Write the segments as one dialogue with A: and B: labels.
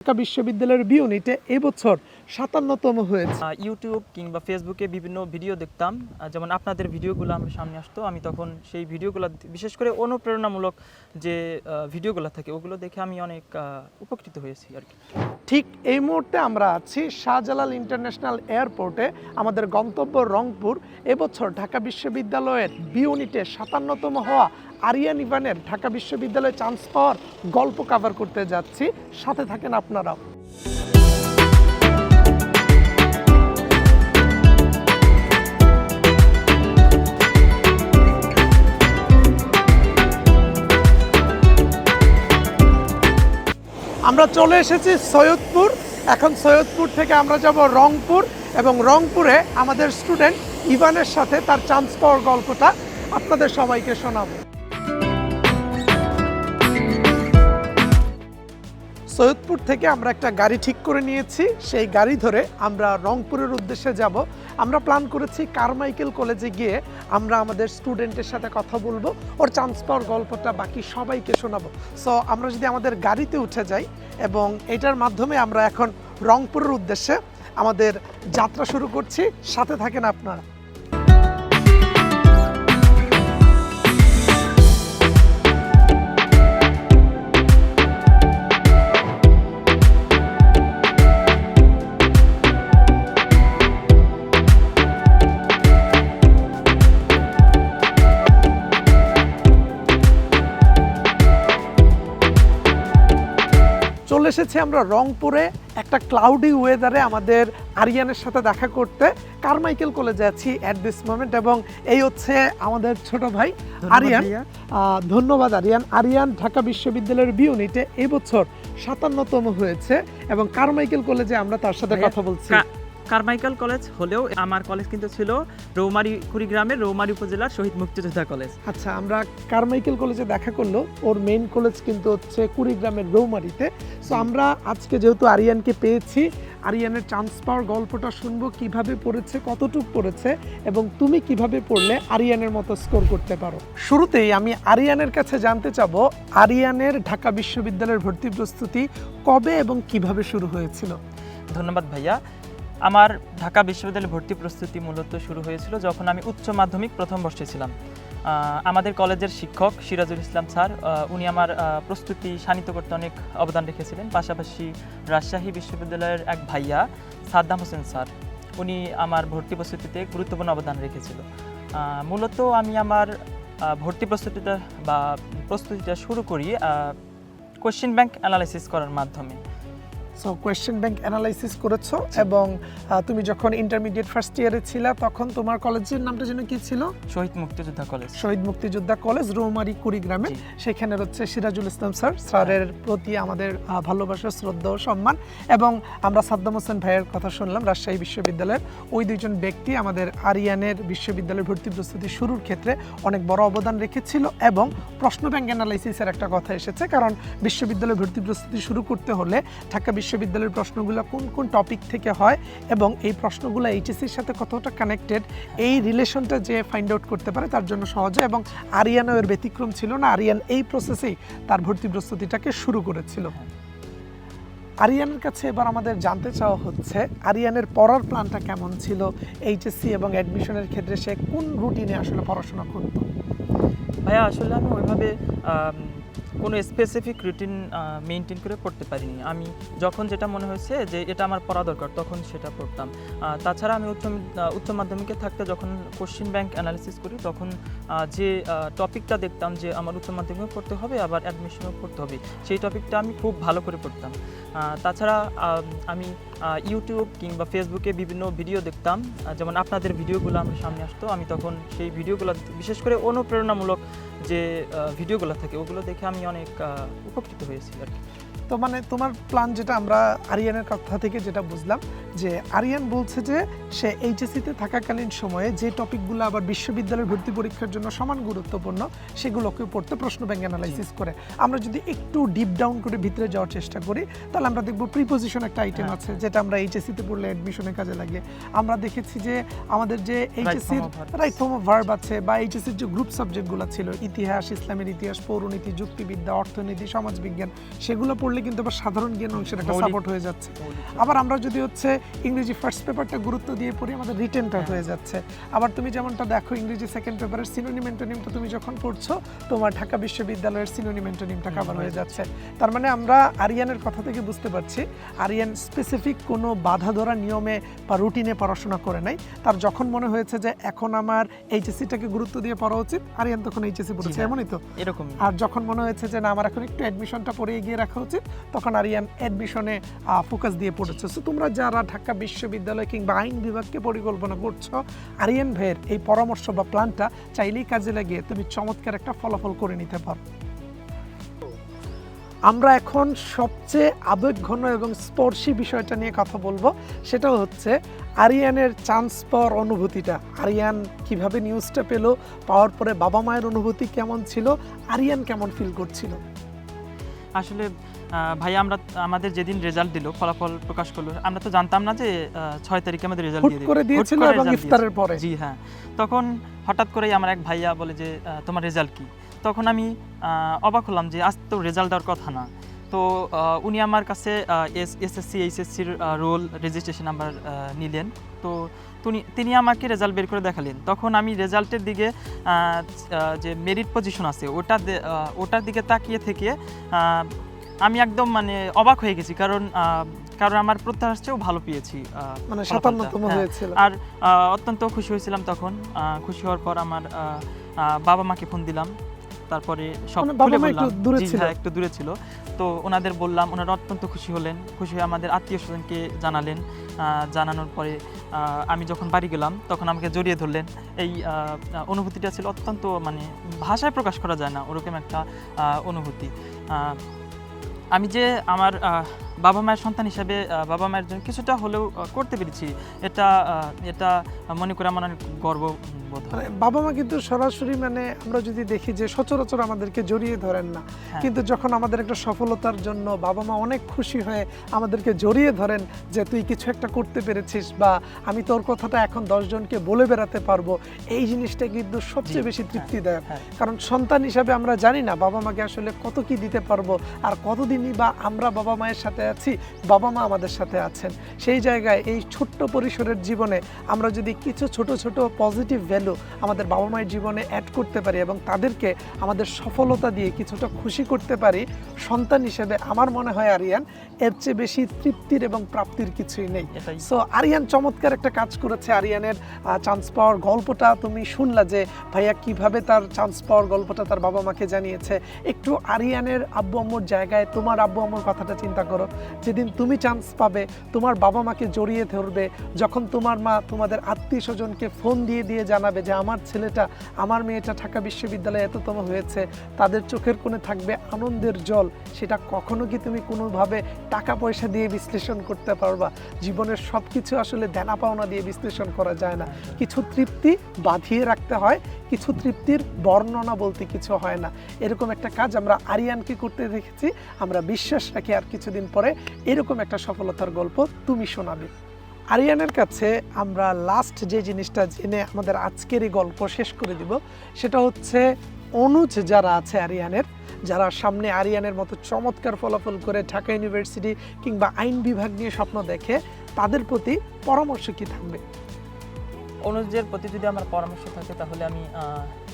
A: ঢাকা বিশ্ববিদ্যালয়ের বি ইউনিটে এবছর সাতান্নতম হয়েছে।
B: ইউটিউব কিংবা ফেসবুকে বিভিন্ন ভিডিও দেখতাম। যেমন আপনাদের ভিডিওগুলো আমার সামনে আসতো আমি তখন সেই ভিডিওগুলো বিশেষ করে অনুপ্রেরণামূলক যে ভিডিওগুলো থাকে ওগুলো দেখে আমি অনেক উপকৃত হয়েছি আর কি।
A: ঠিক এই মুহূর্তে আমরা আছি শাহজালাল ইন্টারন্যাশনাল এয়ারপোর্টে আমাদের গন্তব্য রংপুর। এবছর ঢাকা বিশ্ববিদ্যালয়ের বি ইউনিটে সাতান্নতম হওয়া আরিয়ান ইভানের ঢাকা বিশ্ববিদ্যালয়ে চান্স পাওয়ার গল্প কভার করতে যাচ্ছি। সাথে থাকেন আপনারাও। আমরা চলে এসেছি সৈয়দপুর। এখন সৈয়দপুর থেকে আমরা যাব রংপুর এবং রংপুরে আমাদের স্টুডেন্ট ইভানের সাথে তার চান্স পাওয়ার গল্পটা আপনাদের সবাইকে শোনাবো। সৈয়দপুর থেকে আমরা একটা গাড়ি ঠিক করে নিয়েছি। সেই গাড়ি ধরে আমরা রংপুরের উদ্দেশ্যে যাব। আমরা প্ল্যান করেছি কারমাইকেল কলেজে গিয়ে আমরা আমাদের স্টুডেন্টের সাথে কথা বলব। ওর চান্স পাওয়ার গল্পটা বাকি সবাইকে শোনাবো। সো আমরা যদি আমাদের গাড়িতে উঠে যাই এবং এটার মাধ্যমে আমরা এখন রংপুরের উদ্দেশ্যে আমাদের যাত্রা শুরু করছি। সাথে থাকেন আপনারা। এসেছি আমরা রংপুরে একটা ক্লাউডি ওয়েদারে আমাদের আরিয়ানের সাথে দেখা করতে। কারমাইকেল কলেজে আছি অ্যাট দিস মোমেন্ট এবং এই হচ্ছে আমাদের ছোট ভাই আরিয়ান। ধন্যবাদ আরিয়ান। আরিয়ান ঢাকা বিশ্ববিদ্যালয়ের বি ইউনিটে এবছর সাতান্নতম হয়েছে এবং কারমাইকেল কলেজে আমরা তার সাথে কথা বলছি।
B: কারমাইকেল কলেজ হলেও আমার কলেজ কিন্তু ছিল রৌমারি কুড়িগ্রামের রৌমারি উপজেলার শহীদ মুক্তিযোদ্ধা কলেজ।
A: আচ্ছা আমরা কারমাইকেল কলেজে দেখা করল ওর মেইন কলেজ কিন্তু হচ্ছে কুড়িগ্রামের রৌমারিতে। সো আমরা আজকে যেহেতু আরিয়ানকে পেয়েছি আরিয়ানের চান্স পাওয়ার গল্পটা শুনব কীভাবে পড়েছে কতটুক পড়েছে এবং তুমি কীভাবে পড়লে আরিয়ানের মতো স্কোর করতে পারো। শুরুতেই আমি আরিয়ানের কাছে জানতে চাব আরিয়ানের ঢাকা বিশ্ববিদ্যালয়ের ভর্তি প্রস্তুতি কবে এবং কীভাবে শুরু হয়েছিল?
B: ধন্যবাদ ভাইয়া। আমার ঢাকা বিশ্ববিদ্যালয়ে ভর্তি প্রস্তুতি মূলত শুরু হয়েছিল যখন আমি উচ্চ মাধ্যমিক প্রথম বর্ষে ছিলাম। আমাদের কলেজের শিক্ষক সিরাজুল ইসলাম স্যার উনি আমার প্রস্তুতি শানিত করতে অনেক অবদান রেখেছিলেন। পাশাপাশি রাজশাহী বিশ্ববিদ্যালয়ের এক ভাইয়া, সাদ্দাম হোসেন স্যার, উনি আমার ভর্তি প্রস্তুতিতে গুরুত্বপূর্ণ অবদান রেখেছিল। মূলত আমি আমার ভর্তি প্রস্তুতিটা বা প্রস্তুতিটা শুরু করি কোশ্চেন ব্যাংক অ্যানালাইসিস করার মাধ্যমে।
A: সো কোয়েশ্চেন ব্যাংক অ্যানালাইসিস করেছ এবং তুমি যখন ইন্টারমিডিয়েট ফার্স্ট ইয়ারে ছিলা তখন তোমার কলেজের নামটা যেন কি ছিল?
B: শহীদ মুক্তিযোদ্ধা কলেজ।
A: শহীদ মুক্তিযোদ্ধা কলেজ রৌমারি কুড়িগ্রামে। সেখানে হচ্ছে সিরাজুল ইসলাম স্যার স্যারের প্রতি আমাদের ভালোবাসা শ্রদ্ধা ও সম্মান এবং আমরা সাদ্দাম হোসেন ভাইয়ের কথা শুনলাম রাজশাহী বিশ্ববিদ্যালয়ের। ওই দুইজন ব্যক্তি আমাদের আরিয়ানের বিশ্ববিদ্যালয়ের ভর্তি প্রস্তুতি শুরুর ক্ষেত্রে অনেক বড় অবদান রেখেছিল এবং প্রশ্ন ব্যাংক অ্যানালাইসিসের একটা কথা এসেছে কারণ বিশ্ববিদ্যালয় ভর্তি প্রস্তুতি শুরু করতে হলে ঢাকা বিশ্ববিদ্যালয়ের প্রশ্নগুলো কোন কোন টপিক থেকে হয় এবং এই প্রশ্নগুলো এইচএসির সাথে কতটা কানেক্টেড এই রিলেশনটা যে ফাইন্ড আউট করতে পারে তার জন্য সহজে এবং আরিয়ানও এর ব্যতিক্রম ছিল না। আরিয়ান এই প্রসেসেই তার ভর্তি প্রস্তুতিটাকে শুরু করেছিল। আরিয়ানের কাছে এবার আমাদের জানতে চাওয়া হচ্ছে, আরিয়ানের পড়ার প্ল্যানটা কেমন ছিল এইচএসসি এবং অ্যাডমিশনের ক্ষেত্রে সে কোন রুটিনে আসলে পড়াশোনা করতো?
B: ভাইয়া, আসলে আমি ওইভাবে কোনো স্পেসিফিক রুটিন মেনটেন করে পড়তে পারিনি। আমি যখন যেটা মনে হয়েছে যে এটা আমার পড়া দরকার, তখন সেটা পড়তাম তাছাড়া আমি উচ্চ উচ্চ মাধ্যমিকে থাকতে যখন কোশ্চিন ব্যাংক অ্যানালিসিস করি, তখন যে টপিকটা দেখতাম যে আমার উচ্চ মাধ্যমিকও পড়তে হবে, আবার অ্যাডমিশনও পড়তে হবে, সেই টপিকটা আমি খুব ভালো করে পড়তাম। তাছাড়া আমি ইউটিউব কিংবা ফেসবুকে বিভিন্ন ভিডিও দেখতাম যেমন আপনাদের ভিডিওগুলো আমার সামনে আসতো, আমি তখন সেই ভিডিওগুলো বিশেষ করে অনুপ্রেরণামূলক যে ভিডিওগুলো থাকে, ওগুলো দেখে আমি অনেক উপকৃত হয়েছি আর কি।
A: তো মানে তোমার প্ল্যান যেটা আমরা আরিয়ানের কথা থেকে যেটা বুঝলাম যে আরিয়ান বলছে যে সে এইচএসসিতে থাকাকালীন সময়ে যে টপিকগুলো আবার বিশ্ববিদ্যালয়ের ভর্তি পরীক্ষার জন্য সমান গুরুত্বপূর্ণ সেগুলোকে পড়তে প্রশ্ন ব্যাংক অ্যানালাইসিস করে আমরা যদি একটু ডিপ ডাউন করে ভিতরে যাওয়ার চেষ্টা করি তাহলে আমরা দেখব প্রিপোজিশন একটা আইটেম
B: হ্যাঁ।
A: আছে যেটা আমরা এইচএসসিতে পড়লে অ্যাডমিশনের কাজে লাগে আমরা দেখেছি যে আমাদের যে
B: verbs।
A: Right form of verb আছে বা এইচএসসির যে গ্রুপ সাবজেক্টগুলো ছিল ইতিহাস ইসলামের ইতিহাস পৌরনীতি যুক্তিবিদ্যা অর্থনীতি সমাজবিজ্ঞান সেগুলো পড়লে কিন্তু আবার সাধারণ জ্ঞান অংশের একটা সাপোর্ট হয়ে যাচ্ছে আবার আমরা যদি হচ্ছে ইংরেজি ফার্স্ট পেপারটা গুরুত্ব দিয়ে পড়ি আমাদের রিটেনটা
B: হ্যাঁ।
A: হয়ে যাচ্ছে। আবার তুমি যেমনটা দেখো ইংরেজি সেকেন্ড পেপারের সিনোনিম অ্যান্টোনিমটা তুমি যখন পড়ছো তোমার ঢাকা বিশ্ববিদ্যালয়ের সিনোনিম অ্যান্টোনিমটা
B: হুম,
A: হয়ে যাচ্ছে। তার মানে আমরা আরিয়ানের কথা থেকে বুঝতে পারছি আরিয়ান স্পেসিফিক কোনো বাধা ধরা নিয়মে বা রুটিনে পড়াশোনা করে নাই। তার যখন মনে হয়েছে যে এখন আমার এইচএসসিটাকে গুরুত্ব দিয়ে পড়া উচিত আরিয়ান তখন এইচএসসি পড়েছে। এমনই তো?
B: এরকম।
A: আর যখন মনে হয়েছে যে না আমার এখন একটু অ্যাডমিশনটা পরে এগিয়ে রাখা উচিত তখন আরিয়ান অ্যাডমিশনে ফোকাস দিয়ে পড়েছে। সো তোমরা যারা ঢাকা বিশ্ববিদ্যালয় কিংবা আইন বিভাগকে পরিকল্পনা করছ, আরিয়ান ভাইয়ের এই পরামর্শ বা প্ল্যানটা চাইলেই কাজে লাগিয়ে তুমি চমৎকার একটা ফলাফল করে নিতে পারো। আমরা এখন সবচেয়ে আবেগঘন এবং স্পর্শী বিষয়টা নিয়ে কথা বলব, সেটা হচ্ছে আরিয়ানের চান্স পাওয়ার অনুভূতিটা। আরিয়ান কীভাবে নিউজটা পেল, পাওয়ার পরে বাবা মায়ের অনুভূতি কেমন ছিল, আরিয়ান কেমন ফিল করছিল?
B: আসলে ভাই আমরা আমাদের যেদিন রেজাল্ট দিল ফলাফল প্রকাশ করল আমরা তো জানতাম না যে ছয় তারিখে আমাদের রেজাল্ট দিয়ে
A: করে দিয়েছিল এবং ইফতারের পরে।
B: জি হ্যাঁ। তখন হঠাৎ করেই আমার এক ভাইয়া বলে যে তোমার রেজাল্ট কি? তখন আমি অবাক হলাম যে আজ তো রেজাল্ট দেওয়ার কথা না। তো উনি আমার কাছে এস এসএসসি এইচএসসির রোল রেজিস্ট্রেশন নাম্বার নিলেন। তো তিনি তিনি আমাকে রেজাল্ট বের করে দেখালেন। তখন আমি রেজাল্টের দিকে যে মেরিট পজিশন আছে ওটা ওটার দিকে তাকিয়ে থেকে আমি একদম মানে অবাক হয়ে গেছি কারণ আহ, কারণ আমার প্রত্যাশার চেয়েও ভালো পেয়েছি
A: মানে সাতান্নতম
B: হ্যাঁ।
A: হয়েছিল।
B: আর অত্যন্ত খুশি হয়েছিলাম তখন খুশি হওয়ার পর আমার বাবা মাকে ফোন দিলাম তারপরে সব
A: মানে
B: খুলে বললাম
A: একটু দূরে ছিল?
B: হ্যাঁ, একটু দূরে ছিল। তো ওনাদের বললাম ওনারা অত্যন্ত খুশি হলেন খুশি হয়ে আমাদের আত্মীয় স্বজনকে জানালেন আহ, জানানোর পরে আহ, আমি যখন বাড়ি গেলাম তখন আমাকে জড়িয়ে ধরলেন। এই অনুভূতিটা ছিল অত্যন্ত মানে ভাষায় প্রকাশ করা যায় না ওরকম একটা আহ, অনুভূতি। আহ, আমি যে আমার বাবা মায়ের সন্তান হিসাবে বাবা মায়ের জন্য কিছুটা হলেও করতে পেরেছি এটা এটা মনে করে আমার অনেক গর্ব
A: মানে বাবা মা কিন্তু সরাসরি মানে আমরা যদি দেখি যে সচরাচর আমাদেরকে জড়িয়ে ধরেন না
B: হ্যাঁ।
A: কিন্তু যখন আমাদের একটা সফলতার জন্য বাবা মা অনেক খুশি হয়ে আমাদেরকে জড়িয়ে ধরেন যে তুই কিছু একটা করতে পেরেছিস বা আমি তোর কথাটা এখন দশজনকে বলে বেড়াতে পারব এই জিনিসটা কিন্তু সবচেয়ে বেশি
B: হ্যাঁ,
A: তৃপ্তিদায়ক
B: হ্যাঁ।
A: কারণ সন্তান হিসাবে আমরা জানি না বাবা মাকে আসলে কত কি দিতে পারব আর কতদিনই বা আমরা বাবা মায়ের সাথে আছি বাবা মা আমাদের সাথে আছেন। সেই জায়গায় এই ছোট্ট পরিসরের জীবনে আমরা যদি কিছু ছোট ছোট পজিটিভ ভ্যালু আমাদের বাবা মায়ের জীবনে অ্যাড করতে পারি এবং তাদেরকে আমাদের সফলতা দিয়ে কিছুটা খুশি করতে পারি সন্তান হিসেবে আমার মনে হয় আরিয়ান এর চেয়ে বেশি তৃপ্তির এবং প্রাপ্তির কিছুই নেই। সো আরিয়ান চমৎকার একটা কাজ করেছে। আরিয়ানের চান্স পাওয়ার গল্পটা তুমি শুনলা যে ভাইয়া কীভাবে তার চান্স পাওয়ার গল্পটা তার বাবা মাকে জানিয়েছে? একটু আরিয়ানের আব্বু আম্মুর জায়গায় তোমার আব্বু আম্মুর কথাটা চিন্তা করো। যেদিন তুমি চান্স পাবে, তোমার বাবা মাকে জড়িয়ে ধরবে, যখন তোমার মা তোমাদের আত্মীয় স্বজনকে ফোন দিয়ে দিয়ে জানাবে যে, আমার ছেলেটা, আমার মেয়েটা ঢাকা বিশ্ববিদ্যালয়ে এততম হয়েছে, তাদের চোখের কোণে থাকবে আনন্দের জল। সেটা কখনো কি তুমি কোনোভাবে টাকা পয়সা দিয়ে বিশ্লেষণ করতে পারবা? জীবনের সব কিছু আসলে দেনা পাওনা দিয়ে বিশ্লেষণ করা যায় না। কিছু তৃপ্তি বাঁধিয়ে রাখতে হয়, কিছু তৃপ্তির বর্ণনা বলতে কিছু হয় না। এরকম একটা কাজ আমরা আরিয়ানকে করতে দেখেছি, আমরা বিশ্বাস রাখি আর কিছুদিন পরে এরকম একটা সফলতার গল্প তুমি শোনাবে। আরিয়ানের কাছে আমরা লাস্ট যে জিনিসটা জেনে আমাদের আজকের এই গল্প শেষ করে দিব, সেটা হচ্ছে অনুজ যারা আছে আরিয়ানের, যারা সামনে আরিয়ানের মতো চমৎকার ফলাফল করে ঢাকা ইউনিভার্সিটি কিংবা আইন বিভাগ নিয়ে স্বপ্ন দেখে, তাদের প্রতি পরামর্শ কি থাকবে?
B: অনুজদের প্রতি যদি আমার পরামর্শ থাকে, তাহলে আমি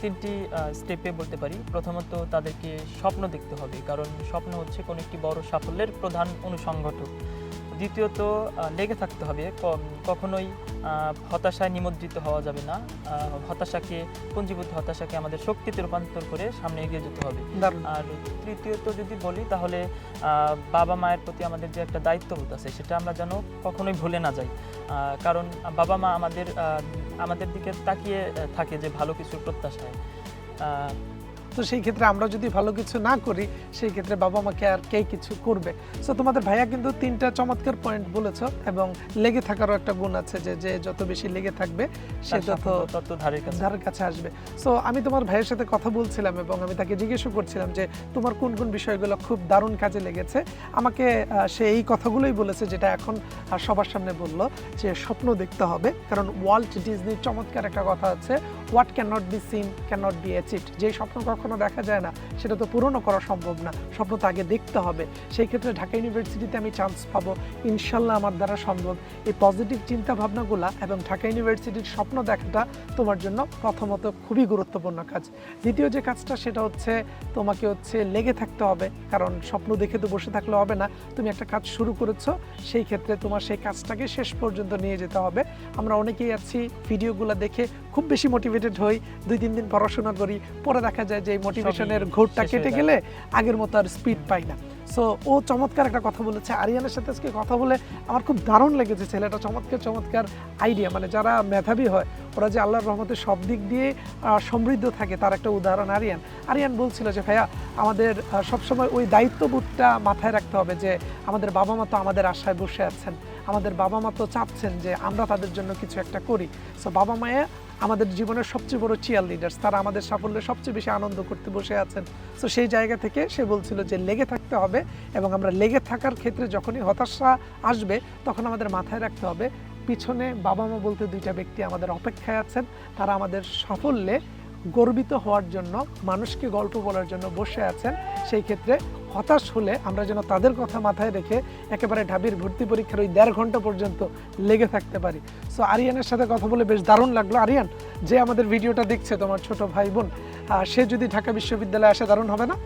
B: তিনটি স্টেপে বলতে পারি। প্রথমত তাদেরকে স্বপ্ন দেখতে হবে, কারণ স্বপ্ন হচ্ছে কোনো একটি বড় সাফল্যের প্রধান অনুসংগঠক। দ্বিতীয়ত লেগে থাকতে হবে। কখনোই হতাশায় নিমজ্জিত হওয়া যাবে না। হতাশাকে পুঞ্জীভূত হতাশাকে আমাদের শক্তিতে রূপান্তর করে সামনে এগিয়ে যেতে হবে। আর তৃতীয়ত যদি বলি তাহলে বাবা মায়ের প্রতি আমাদের যে একটা দায়িত্ববোধ আছে সেটা আমরা যেন কখনোই ভুলে না যাই। কারণ বাবা মা আমাদের আমাদের দিকে তাকিয়ে থাকে যে ভালো কিছুর প্রত্যাশায়।
A: তো সেই ক্ষেত্রে আমরা যদি ভালো কিছু না করি সেই ক্ষেত্রে বাবা মাকে আর কে কিছু করবে? সো তোমাদের ভাইয়া কিন্তু তিনটা চমৎকার পয়েন্ট বলেছ এবং লেগে থাকারও একটা গুণ আছে যে যে যত বেশি লেগে থাকবে সে তত
B: ধারের কাছে।
A: আসবে। সো আমি তোমার ভাইয়ের সাথে কথা বলছিলাম এবং আমি তাকে জিজ্ঞেসও করছিলাম যে তোমার কোন কোন বিষয়গুলো খুব দারুণ কাজে লেগেছে? আমাকে সে এই কথাগুলোই বলেছে যেটা এখন সবার সামনে বলল যে স্বপ্ন দেখতে হবে। কারণ ওয়ার্ল্ড ডিজনির চমৎকার একটা কথা আছে what can not be seen can not be achieved যে স্বপ্ন কখনো দেখা যায় না। সেটা তো পূরণও করা সম্ভব না। স্বপ্ন তো আগে দেখতে হবে। সেই ক্ষেত্রে ঢাকা ইউনিভার্সিটিতে আমি চান্স পাবো। ইনশাল্লাহ আমার দ্বারা সম্ভব। এই পজিটিভ চিন্তা ভাবনাগুলা এবং ঢাকা ইউনিভার্সিটির স্বপ্ন দেখাটা তোমার জন্য প্রথমত খুবই গুরুত্বপূর্ণ কাজ। দ্বিতীয় যে কাজটা, সেটা হচ্ছে তোমাকে হচ্ছে লেগে থাকতে হবে। কারণ স্বপ্ন দেখে তো বসে থাকলে হবে না। তুমি একটা কাজ শুরু করেছ, সেই ক্ষেত্রে তোমার সেই কাজটাকে শেষ পর্যন্ত নিয়ে যেতে হবে। আমরা অনেকেই আছি ভিডিওগুলো দেখে খুব বেশি মোটিভেটেড হই। দুই, তিন দিন পড়াশোনা করি, পরে দেখা যায় যে এই মোটিভেশনের ঘোরটা কেটে গেলে আগের মতো আর স্পিড পাই না। সো ও চমৎকার একটা কথা বলেছে। আরিয়ানের সাথে আজকে কথা বলে আমার খুব দারুণ লেগেছে ছেলেটা। চমৎকার চমৎকার আইডিয়া মানে যারা মেধাবী হয় ওরা যে আল্লাহর রহমতে সব দিক দিয়ে সমৃদ্ধ থাকে তার একটা উদাহরণ আরিয়ান। আরিয়ান বলছিল যে ভাইয়া আমাদের সবসময় ওই দায়িত্ববোধটা মাথায় রাখতে হবে যে আমাদের বাবা মা তো আমাদের আশায় বসে আছেন। আমাদের বাবা মা তো চাচ্ছেন যে আমরা তাদের জন্য কিছু একটা করি। সো বাবা মায়ে আমাদের জীবনের সবচেয়ে বড় চিয়ার লিডার্স তারা আমাদের সাফল্যে সবচেয়ে বেশি আনন্দ করতে বসে আছেন। তো সেই জায়গা থেকে সে বলছিল যে, লেগে থাকতে হবে এবং আমরা লেগে থাকার ক্ষেত্রে যখনই হতাশা আসবে, তখন আমাদের মাথায় রাখতে হবে। পিছনে বাবা মা বলতে দুইটা ব্যক্তি আমাদের অপেক্ষায় আছেন। তারা আমাদের সাফল্যে গর্বিত হওয়ার জন্য, মানুষকে গল্প বলার জন্য বসে আছেন, সেই ক্ষেত্রে হতাশ হলে আমরা যেন তাদের কথা মাথায় রেখে একেবারে ঢাবির ভর্তি পরীক্ষার ওই দেড় ঘণ্টা পর্যন্ত লেগে থাকতে পারি। সো আরিয়ানের সাথে কথা বলে বেশ দারুণ লাগল। আরিয়ান, যে আমাদের ভিডিওটা দেখছে তোমার ছোট ভাই বোন সে যদি ঢাকা বিশ্ববিদ্যালয়ে আসে, দারুণ হবে না?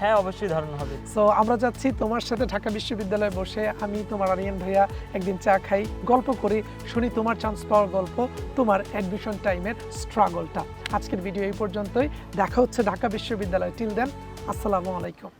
B: হ্যাঁ অবশ্যই ধারণা হবে।
A: সো আমরা যাচ্ছি তোমার সাথে ঢাকা বিশ্ববিদ্যালয়ে বসে। আমি তোমার আরিয়ান ভাইয়া একদিন চা খাই, গল্প করি, শুনি তোমার চান্স পাওয়ার গল্প, তোমার অ্যাডমিশন টাইমের স্ট্রাগলটা আজকের ভিডিও এই পর্যন্তই। দেখা হচ্ছে ঢাকা বিশ্ববিদ্যালয়। টিল দেন আসসালামু আলাইকুম।